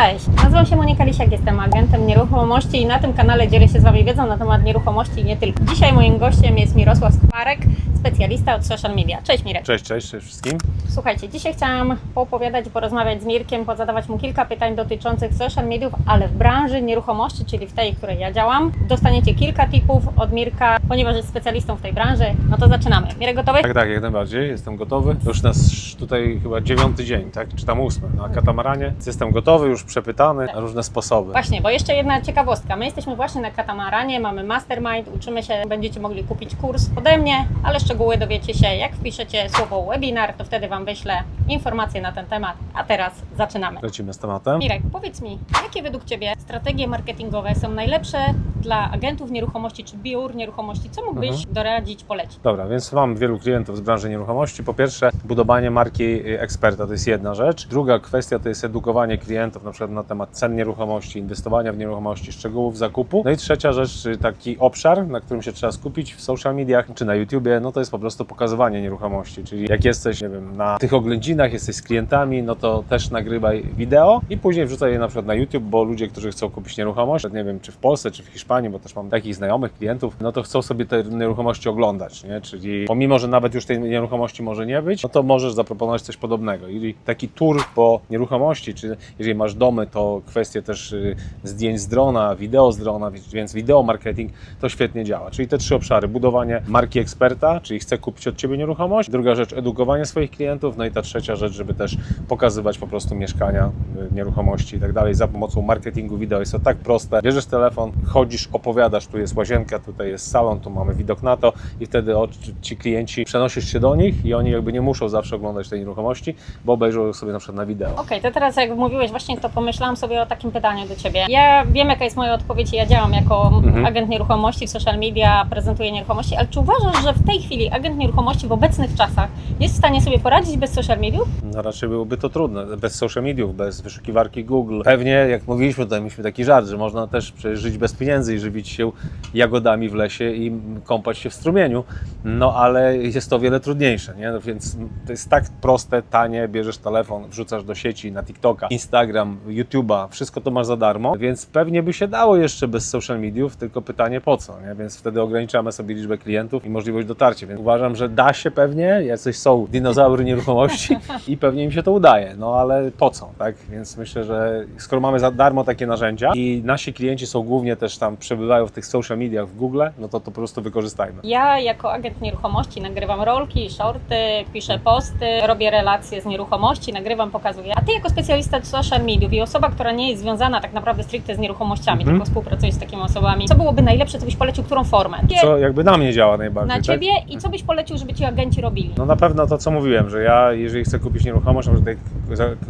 Cześć, nazywam się Monika Lisiak, jestem agentem nieruchomości i na tym kanale dzielę się z Wami wiedzą na temat nieruchomości i nie tylko. Dzisiaj moim gościem jest Mirosław Skwarek, specjalista od social media. Cześć Mirek. Cześć, cześć, cześć wszystkim. Słuchajcie, dzisiaj chciałam poopowiadać, porozmawiać z Mirkiem, pozadawać mu kilka pytań dotyczących social mediów, ale w branży nieruchomości, czyli w tej, w której ja działam. Dostaniecie kilka tipów od Mirka, ponieważ jest specjalistą w tej branży. No to zaczynamy. Mirek gotowy? Tak, tak, jak najbardziej, jestem gotowy. To już nas tutaj chyba dziewiąty dzień, tak? Czy tam ósmy na katamaranie. Jestem gotowy, już przepytany na różne sposoby. Właśnie, bo jeszcze jedna ciekawostka. My jesteśmy właśnie na katamaranie, mamy mastermind, uczymy się, będziecie mogli kupić kurs ode mnie, ale szczegóły dowiecie się, jak wpiszecie słowo webinar, to wtedy Wam wyślę informacje na ten temat. A teraz zaczynamy. Lecimy z tematem. Mirek, powiedz mi, jakie według Ciebie strategie marketingowe są najlepsze dla agentów nieruchomości czy biur nieruchomości? Co mógłbyś Mhm. doradzić, polecić? Dobra, więc mam wielu klientów z branży nieruchomości. Po pierwsze, budowanie marki y, eksperta to jest jedna rzecz. Druga kwestia to jest edukowanie klientów na przykład na temat cen nieruchomości, inwestowania w nieruchomości, szczegółów zakupu. No i trzecia rzecz, y, taki obszar, na którym się trzeba skupić w social mediach czy na YouTubie, no to jest po prostu pokazywanie nieruchomości. Czyli jak jesteś, nie wiem, na tych oględzinach, jesteś z klientami, no to też nagrywaj wideo i później wrzucaj je na przykład na YouTube, bo ludzie, którzy chcą kupić nieruchomość, nie wiem, czy w Polsce, czy w Hiszpanii, bo też mam takich znajomych klientów, no to chcą sobie te nieruchomości oglądać, nie? Czyli pomimo, że nawet już tej nieruchomości może nie być, no to możesz zaproponować coś podobnego. I taki tour po nieruchomości, czy jeżeli masz domy, to kwestie też y, zdjęć z drona, wideo z drona, więc wideo marketing to świetnie działa. Czyli te trzy obszary: budowanie marki eksperta, czyli chcę kupić od ciebie nieruchomość, druga rzecz edukowanie swoich klientów, no i ta trzecia rzecz, żeby też pokazywać po prostu mieszkania, y, nieruchomości i tak dalej za pomocą marketingu wideo. Jest to tak proste. Bierzesz telefon, chodzisz, opowiadasz, tu jest łazienka, tutaj jest salon, tu mamy widok na to i wtedy ci klienci przenosisz się do nich i oni jakby nie muszą zawsze oglądać tej nieruchomości, bo obejrzą sobie na przykład na wideo. Okej, to teraz jak mówiłeś właśnie, to pomyślałam sobie o takim pytaniu do Ciebie. Ja wiem, jaka jest moja odpowiedź i ja działam jako Mhm. agent nieruchomości w social media, prezentuję nieruchomości, ale czy uważasz, że w tej chwili agent nieruchomości w obecnych czasach jest w stanie sobie poradzić bez social mediów? No raczej byłoby to trudne, bez social mediów, bez wyszukiwarki Google. Pewnie, jak mówiliśmy tutaj, mieliśmy taki żart, że można też żyć bez pieniędzy i żywić się jagodami w lesie i kąpać się w strumieniu, no ale jest to wiele trudniejsze, nie? No, więc to jest tak proste, tanie, bierzesz telefon, wrzucasz do sieci, na TikToka, Instagram, YouTube'a, wszystko to masz za darmo, więc pewnie by się dało jeszcze bez social mediów, tylko pytanie po co, nie? Więc wtedy ograniczamy sobie liczbę klientów i możliwość dotarcia, więc uważam, że da się pewnie, jacyś są dinozaury nieruchomości i pewnie im się to udaje, no ale po co, tak? Więc myślę, że skoro mamy za darmo takie narzędzia i nasi klienci są głównie też tam, przebywają w tych social mediach w Google, no to to po prostu wykorzystajmy. Ja jako agent nieruchomości nagrywam rolki, shorty, piszę posty, robię relacje z nieruchomości, nagrywam, pokazuję. A Ty jako specjalista social mediów i osoba, która nie jest związana tak naprawdę stricte z nieruchomościami, Mhm. tylko współpracuje z takimi osobami, co byłoby najlepsze, co byś polecił, którą formę? Co jakby na mnie działa najbardziej, Na tak? Ciebie i co byś polecił, żeby Ci agenci robili? No na pewno to, co mówiłem, że ja, jeżeli chcę kupić nieruchomość, na przykład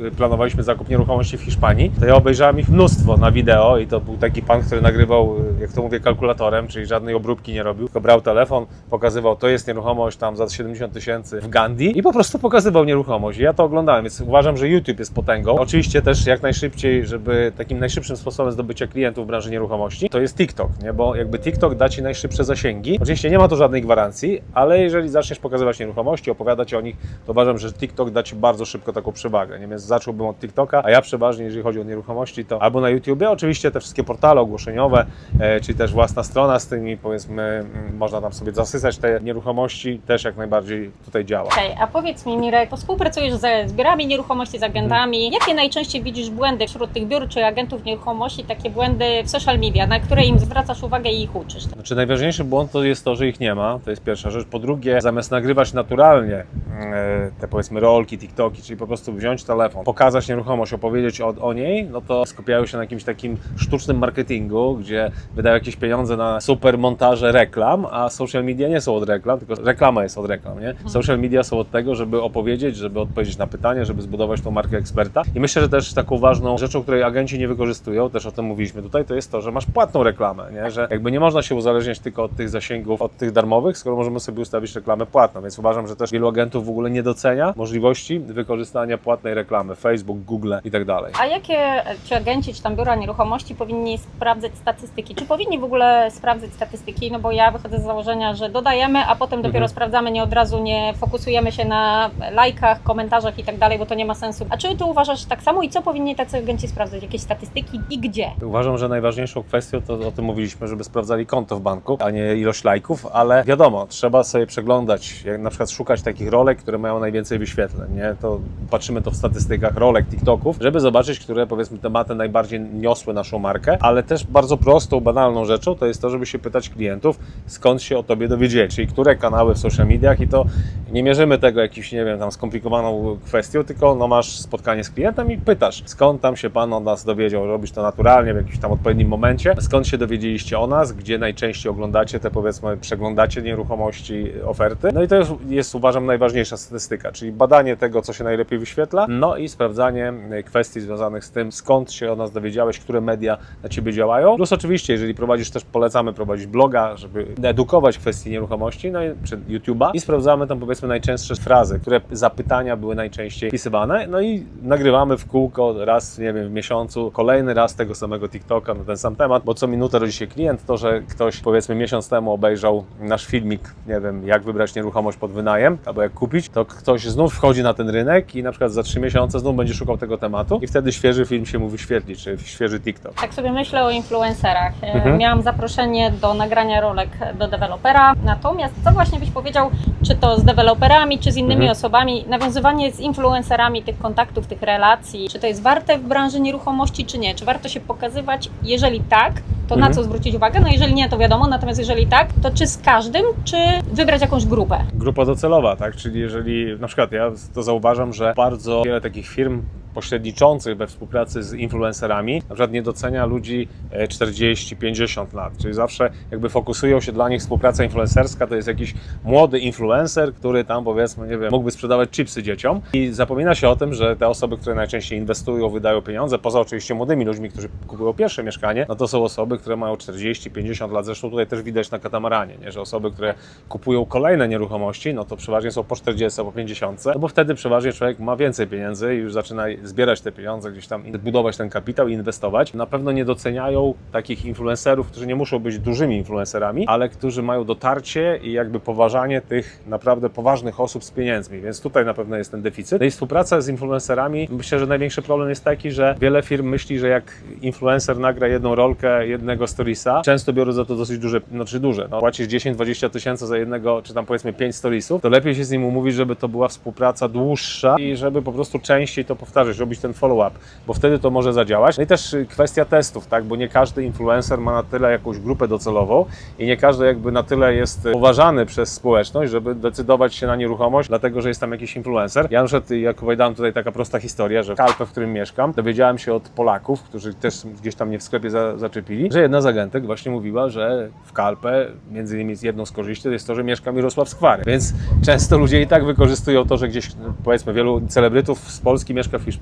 jak planowaliśmy zakup nieruchomości w Hiszpanii, to ja obejrzałem ich mnóstwo na wideo i to był taki pan, który nagrywał, jak to mówię, kalkulatorem, czyli żadnej obróbki nie robił, tylko brał telefon, pokazywał, to jest nieruchomość tam za 70 tysięcy w Gandhi i po prostu pokazywał nieruchomość. I ja to oglądałem, więc uważam, że YouTube jest potęgą. Oczywiście też jak najszybciej, żeby takim najszybszym sposobem zdobycia klientów w branży nieruchomości, to jest TikTok, nie? bo jakby TikTok da Ci najszybsze zasięgi. Oczywiście nie ma tu żadnej gwarancji, ale jeżeli zaczniesz pokazywać nieruchomości, opowiadać o nich, to uważam, że TikTok da Ci bardzo szybko taką przewagę. Nie? Więc zacząłbym od TikToka, a ja przeważnie, jeżeli chodzi o nieruchomości, to albo na YouTubie, oczywiście te wszystkie portale ogłoszeniowe, czyli też własna strona z tymi, powiedzmy, mm, można tam sobie zasysać te nieruchomości, też jak najbardziej tutaj działa. Okej, a powiedz mi Mirek, współpracujesz ze zbiorami nieruchomości, z agentami. Jakie najczęściej widzisz błędy wśród tych biur czy agentów nieruchomości, takie błędy w social media, na które im zwracasz uwagę i ich uczysz? Znaczy najważniejszy błąd to jest to, że ich nie ma, to jest pierwsza rzecz. Po drugie, zamiast nagrywać naturalnie e, te powiedzmy rolki, TikToki, czyli po prostu wziąć telefon, pokazać nieruchomość, opowiedzieć o, o niej, no to skupiają się na jakimś takim sztucznym marketingu, gdzie wydają jakieś pieniądze na super montaże reklam, a social media nie są od reklam, tylko reklama jest od reklam, nie? Social media są od tego, żeby opowiedzieć, żeby odpowiedzieć na pytanie, żeby zbudować tą markę eksperta. I myślę, że też taką ważną rzeczą, której agenci nie wykorzystują, też o tym mówiliśmy tutaj, to jest to, że masz płatną reklamę, nie? Że jakby nie można się uzależniać tylko od tych zasięgów, od tych darmowych, skoro możemy sobie ustawić reklamę płatną, więc uważam, że też wielu agentów w ogóle nie docenia możliwości wykorzystania płatnej reklamy, Facebook, Google i tak dalej. A jakie ci agenci czy tam biura nieruchomości powinni sprawdzać statystyki? Czy powinni w ogóle sprawdzać statystyki? No bo ja wychodzę z założenia, że dodajemy, a potem dopiero Mhm. sprawdzamy, nie od razu nie fokusujemy się na lajkach, komentarzach i tak dalej, bo to nie ma sensu. A czy ty uważasz tak samo i co powinni tacy agenci sprawdzać? Jakieś statystyki i gdzie? Uważam, że najważniejszą kwestią to o tym mówiliśmy, żeby sprawdzali konto w banku, a nie ilość lajków, ale wiadomo, trzeba sobie przeglądać, jak na przykład szukać takich rolek, które mają najwięcej wyświetleń, nie? To patrzymy to w statystykach rolek, TikToków, żeby zobaczyć, które powiedzmy tematy najbardziej niosły naszą markę, ale też bardzo prostą, banalną rzeczą to jest to, żeby się pytać klientów, skąd się o tobie dowiedzieli, czyli które kanały w social mediach i to nie mierzymy tego jakimś, nie wiem, tam skomplikowaną kwestią, tylko no masz spotkanie z klientem i pytasz, skąd tam się pan o nas dowiedział, robisz to naturalnie w jakimś tam odpowiednim momencie, skąd się dowiedzieliście o nas, gdzie najczęściej oglądacie te powiedzmy, przeglądacie nieruchomości, oferty. No i to jest, jest uważam najważniejsza statystyka, czyli badanie tego, co się najlepiej wyświetla, no i sprawdzanie kwestii związanych z tym, skąd się o nas dowiedziałeś, które media na ciebie działają. Plus oczywiście, jeżeli prowadzisz też, polecamy prowadzić bloga, żeby edukować kwestii nieruchomości, no i przed YouTube'a i sprawdzamy tam powiedzmy najczęstsze frazy, które zapytania były najczęściej wpisywane, no i nagrywamy w kółko raz, nie wiem, w miesiącu, kolejny raz tego samego TikToka na ten sam temat, bo co minutę rodzi się klient, to, że ktoś powiedzmy miesiąc temu obejrzał nasz filmik, nie wiem, jak wybrać nieruchomość pod wynajem, albo jak kupić, to ktoś znów wchodzi na ten rynek i na przykład za trzy miesiące znów będzie szukał tego tematu i wtedy świeży film się mu wyświetli, czy świeży TikTok. Tak sobie myślę o influencerach. E, Mhm. Miałam zaproszenie do nagrania rolek do dewelopera. Natomiast co właśnie byś powiedział, czy to z deweloperami, czy z innymi Mhm. osobami, nawiązywanie z influencerami tych kontaktów, tych relacji, czy to jest warte w branży nieruchomości, czy nie? Czy warto się pokazywać? Jeżeli tak, to na Mhm. co zwrócić uwagę? No jeżeli nie, to wiadomo. Natomiast jeżeli tak, to czy z każdym, czy wybrać jakąś grupę? grupa docelowa, tak? Czyli jeżeli na przykład ja to zauważam, że bardzo wiele takich firm pośredniczących we współpracy z influencerami, na przykład nie docenia ludzi e, 40-50 lat, czyli zawsze jakby fokusują się dla nich współpraca influencerska, to jest jakiś młody influencer, który tam powiedzmy, nie wiem, mógłby sprzedawać chipsy dzieciom. I zapomina się o tym, że te osoby, które najczęściej inwestują, wydają pieniądze, poza oczywiście młodymi ludźmi, którzy kupują pierwsze mieszkanie, no to są osoby, które mają 40-50 lat, zresztą tutaj też widać na katamaranie, nie? że osoby, które kupują kolejne nieruchomości, no to przeważnie są po 40, po 50, no bo wtedy przeważnie człowiek ma więcej pieniędzy i już zaczyna zbierać te pieniądze, gdzieś tam budować ten kapitał i inwestować. Na pewno nie doceniają takich influencerów, którzy nie muszą być dużymi influencerami, ale którzy mają dotarcie i jakby poważanie tych naprawdę poważnych osób z pieniędzmi, więc tutaj na pewno jest ten deficyt. No i współpraca z influencerami, myślę, że największy problem jest taki, że wiele firm myśli, że jak influencer nagra jedną rolkę jednego storiesa, często biorą za to dosyć duże, znaczy duże, no, płacisz 10-20 tysięcy za jednego, czy tam powiedzmy 5 storiesów, to lepiej się z nim umówić, żeby to była współpraca dłuższa i żeby po prostu częściej to powtarzać, robić ten follow-up, bo wtedy to może zadziałać. No i też y, kwestia testów, tak, bo nie każdy influencer ma na tyle jakąś grupę docelową i nie każdy jakby na tyle jest y, uważany przez społeczność, żeby decydować się na nieruchomość, dlatego że jest tam jakiś influencer. Ja na przykład, y, jak opowiadałem tutaj taka prosta historia, że w Kalpę, w którym mieszkam, dowiedziałem się od Polaków, którzy też gdzieś tam mnie w sklepie za, zaczepili, że jedna z agentek właśnie mówiła, że w Kalpę, między innymi jedną z korzyści, to jest to, że mieszka Mirosław Skwary. Więc często ludzie i tak wykorzystują to, że gdzieś, no, powiedzmy, wielu celebrytów z Polski mieszka w Hiszpanii,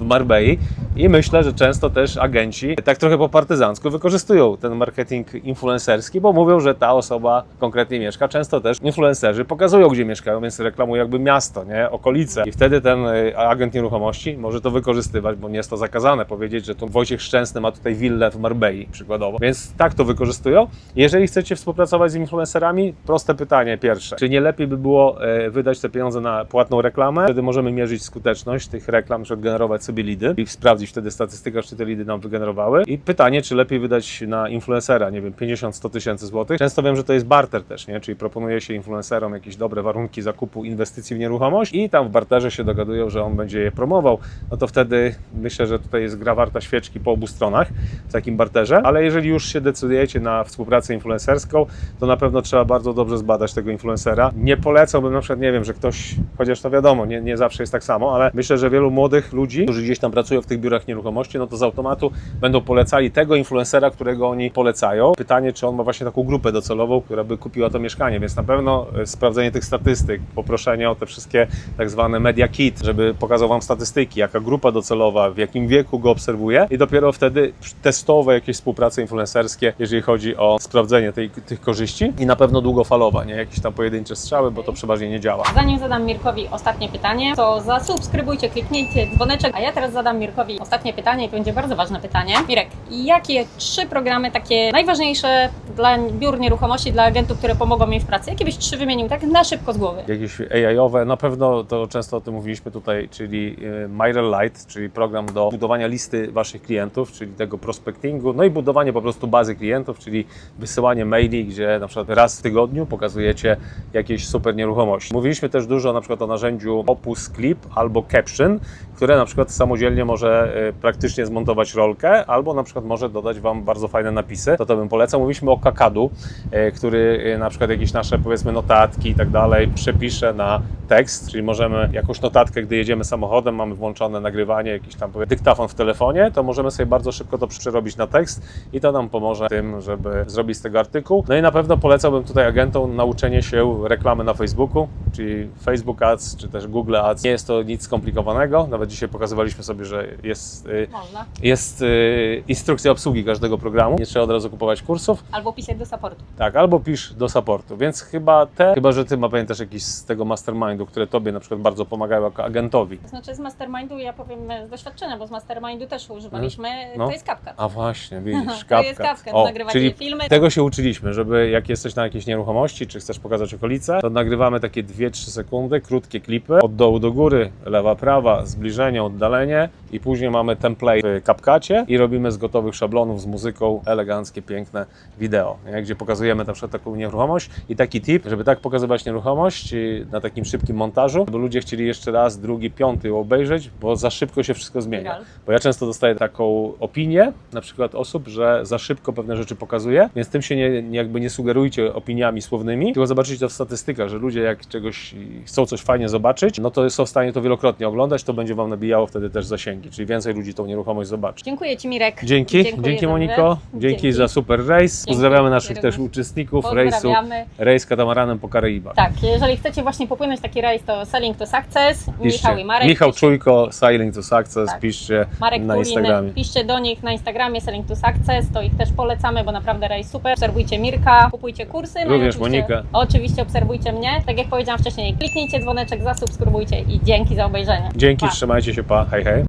w Marbei i myślę, że często też agenci tak trochę po partyzancku wykorzystują ten marketing influencerski, bo mówią, że ta osoba konkretnie mieszka. Często też influencerzy pokazują, gdzie mieszkają, więc reklamują jakby miasto, nie? okolice. I wtedy ten y, agent nieruchomości może to wykorzystywać, bo nie jest to zakazane powiedzieć, że tu Wojciech Szczęsny ma tutaj willę w Marbei przykładowo. Więc tak to wykorzystują. Jeżeli chcecie współpracować z influencerami, proste pytanie pierwsze. Czy nie lepiej by było e, wydać te pieniądze na płatną reklamę? Wtedy możemy mierzyć skuteczność tych reklam, żeby generować sobie lidy i sprawdzić wtedy statystykę, czy te lidy nam wygenerowały. I pytanie, czy lepiej wydać na influencera, nie wiem, 50-100 tysięcy złotych. Często wiem, że to jest barter też, nie? Czyli proponuje się influencerom jakieś dobre warunki zakupu inwestycji w nieruchomość i tam w barterze się dogadują, że on będzie je promował. No to wtedy myślę, że tutaj jest gra warta świeczki po obu stronach w takim barterze, ale jeżeli już się decydujecie na współpracę influencerską, to na pewno trzeba bardzo dobrze zbadać tego influencera. Nie polecałbym na przykład, nie wiem, że ktoś, chociaż to wiadomo, nie, nie zawsze jest tak samo, ale myślę, że wielu młodych ludzi, którzy gdzieś tam pracują w tych biurach nieruchomości, no to z automatu będą polecali tego influencera, którego oni polecają. Pytanie, czy on ma właśnie taką grupę docelową, która by kupiła to mieszkanie, więc na pewno e, sprawdzenie tych statystyk, poproszenie o te wszystkie tak zwane media kit, żeby pokazał Wam statystyki, jaka grupa docelowa, w jakim wieku go obserwuje i dopiero wtedy testowe jakieś współprace influencerskie, jeżeli chodzi o sprawdzenie tej, tych korzyści i na pewno długofalowa, nie jakieś tam pojedyncze strzały, bo to przeważnie nie działa. Zanim zadam Mirkowi ostatnie pytanie, to zasubskrybujcie, kliknijcie dzwoneczek, a ja teraz zadam Mirkowi ostatnie pytanie i to będzie bardzo ważne pytanie. Mirek, jakie trzy programy takie najważniejsze dla biur nieruchomości, dla agentów, które pomogą mi w pracy, jakie byś trzy wymienił tak na szybko z głowy? Jakieś AI-owe, na pewno to często o tym mówiliśmy tutaj, czyli e, Myrel Light, czyli program do budowania listy Waszych klientów, czyli tego prospectingu, no i budowanie po prostu bazy klientów, czyli wysyłanie maili, gdzie na przykład raz w tygodniu pokazujecie jakieś super nieruchomości. Mówiliśmy też dużo na przykład o narzędziu Opus Clip albo Caption, które na przykład samodzielnie może e, praktycznie zmontować rolkę, albo na przykład może dodać Wam bardzo fajne napisy. To to bym polecał. Mówiliśmy o Kakadu, e, który e, na przykład jakieś nasze powiedzmy notatki i tak dalej przepisze na tekst, czyli możemy jakąś notatkę, gdy jedziemy samochodem, mamy włączone nagrywanie, jakiś tam powiedzmy, dyktafon w telefonie, to możemy sobie bardzo szybko to przerobić na tekst i to nam pomoże tym, żeby zrobić z tego artykuł. No i na pewno polecałbym tutaj agentom nauczenie się reklamy na Facebooku, czyli Facebook Ads, czy też Google Ads. Nie jest to nic skomplikowanego, nawet dzisiaj pokazywaliśmy sobie, że jest, y, Można. jest y, instrukcja obsługi każdego programu, nie trzeba od razu kupować kursów. Albo pisać do supportu. Tak, albo pisz do supportu, więc chyba te, chyba że ty ma pamiętasz jakiś z tego mastermindu, które tobie na przykład bardzo pomagają jako agentowi. To znaczy z Mastermindu, ja powiem z doświadczenia, bo z Mastermindu też używaliśmy, No. to jest kapka. A właśnie, widzisz, To kapka. jest kapka, czyli filmy. tego się uczyliśmy, żeby jak jesteś na jakiejś nieruchomości, czy chcesz pokazać okolice, to nagrywamy takie 2-3 sekundy, krótkie klipy, od dołu do góry, lewa, prawa, zbliżenie, oddalenie i później mamy template w CapCutie i robimy z gotowych szablonów z muzyką eleganckie, piękne wideo, nie? gdzie pokazujemy na przykład taką nieruchomość i taki tip, żeby tak pokazywać nieruchomość na takim szybkim montażu, żeby ludzie chcieli jeszcze raz, drugi, piąty ją obejrzeć, bo za szybko się wszystko zmienia. Bo ja często dostaję taką opinię, na przykład osób, że za szybko pewne rzeczy pokazuję, więc tym się nie, jakby nie sugerujcie opiniami słownymi, tylko zobaczycie to w statystykach, że ludzie jak czegoś chcą coś fajnie zobaczyć, no to są w stanie to wielokrotnie oglądać, to będzie Wam nabijało wtedy też zasięgi, czyli więcej ludzi tą nieruchomość zobaczy. Dziękuję Ci Mirek. Dzięki, Dziękuję dzięki za Moniko, wywiad. dzięki, za super rejs. Pozdrawiamy naszych też również. uczestników rejsu, Pozdrawiamy. rejs katamaranem po Karaibach. Tak, jeżeli chcecie właśnie popłynąć taki rejs, to Selling to Success, Michał i Marek. Michał Czujko, Sailing to Success, Tak. piszcie Marek na Instagramie. piszcie do nich na Instagramie Selling to Success, to ich też polecamy, bo naprawdę rejs super. Obserwujcie Mirka, kupujcie kursy. No i Również oczywiście- Monikę. Oczywiście obserwujcie mnie. Tak jak powiedziałam wcześniej, kliknijcie dzwoneczek, zasubskrybujcie i dzięki za obejrzenie. Dzięki, Pa. trzymajcie się, pa, hej hej.